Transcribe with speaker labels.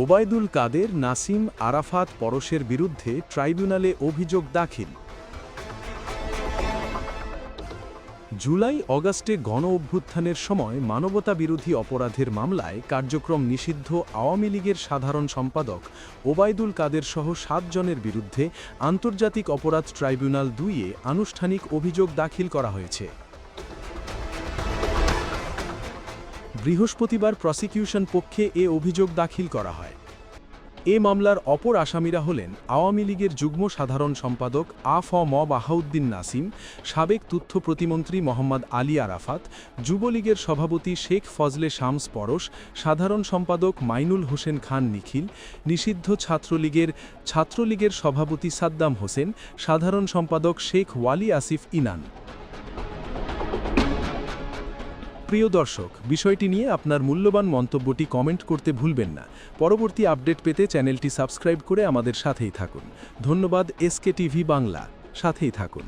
Speaker 1: ওবায়দুল কাদের নাসিম আরাফাত পরশের বিরুদ্ধে ট্রাইব্যুনালে অভিযোগ দাখিল। জুলাই অগাস্টে গণ অভ্যুত্থানের সময় মানবতা বিরোধী অপরাধের মামলায় কার্যক্রম নিষিদ্ধ আওয়ামী লীগের সাধারণ সম্পাদক ওবায়দুল কাদের সহ সাতজনের বিরুদ্ধে আন্তর্জাতিক অপরাধ ট্রাইব্যুনাল দুইয়ে আনুষ্ঠানিক অভিযোগ দাখিল করা হয়েছে। বৃহস্পতিবার প্রসিকিউশন পক্ষে এ অভিযোগ দাখিল করা হয়। এ মামলার অপর আসামিরা হলেন আওয়ামী লীগের যুগ্ম সাধারণ সম্পাদক আ ফ ম বাহাউদ্দিন নাসিম, সাবেক তথ্য প্রতিমন্ত্রী মোহাম্মদ আলী আরাফাত, যুবলীগের সভাপতি শেখ ফজলে শামস পরশ, সাধারণ সম্পাদক মাইনুল হোসেন খান নিখিল, নিষিদ্ধ ছাত্রলীগের ছাত্রলীগের সভাপতি সাদ্দাম হোসেন, সাধারণ সম্পাদক শেখ ওয়ালি আসিফ ইনান। প্রিয় দর্শক, বিষয়টি নিয়ে আপনার মূল্যবান মন্তব্যটি কমেন্ট করতে ভুলবেন না। পরবর্তী আপডেট পেতে চ্যানেলটি সাবস্ক্রাইব করে আমাদের সাথেই থাকুন। ধন্যবাদ, এসকে টিভি বাংলা। সাথেই থাকুন।